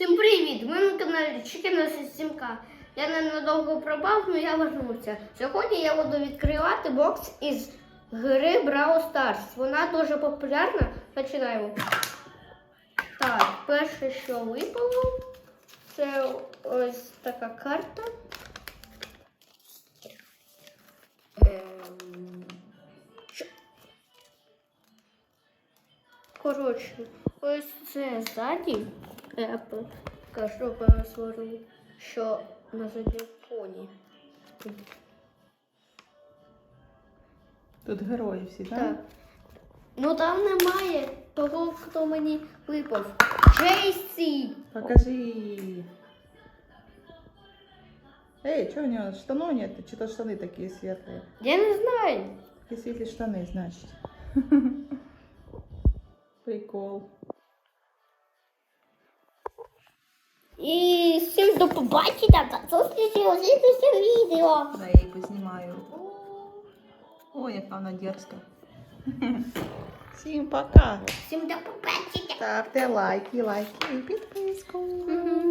Всім привіт! Ми на каналі Чикена Системка. Я ненадовго пропав, але я вернувся. Сьогодні я буду відкривати бокс із гри Brawl Stars. Вона дуже популярна. Починаємо. Так, перше, що випало, це ось така карта. Ем, Коротше, ось це ззаді Я покажу пересворю, що на задньому фоні. Тут герої всі, так? Так. Ну там немає того, хто мені випав. Джейсі! Покажи. Эй, что у него штанов нет? Что-то штаны такие светлые. Я не знаю. Такие светлые штаны, значит. Прикол. І всім до побачення та зустрічі у слідчому відео. Да, я її познімаю. Ой, яка вона дерзка. Всім пока. Всім до побачення. Ставте лайки, лайки і підписку. Мгм.